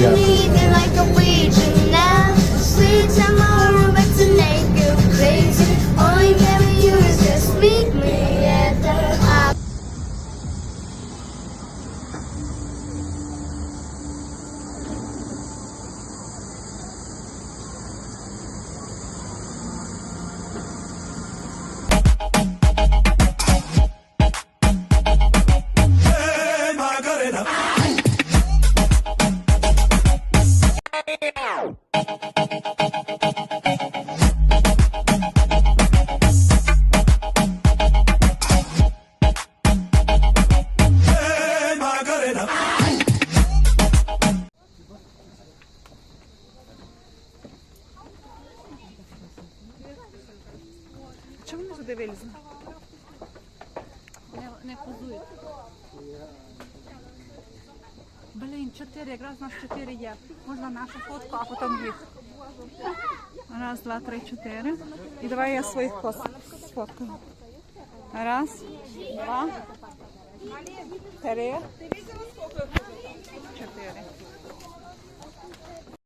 yeah. Чому не туди вилізли? Не, не позують. Блін, чотири, якраз нас чотири є. Можна нашу фотку, а потім їх. Раз, два, три, чотири. І давай я своїх кос сфоткаю. Раз, два, три, чотири.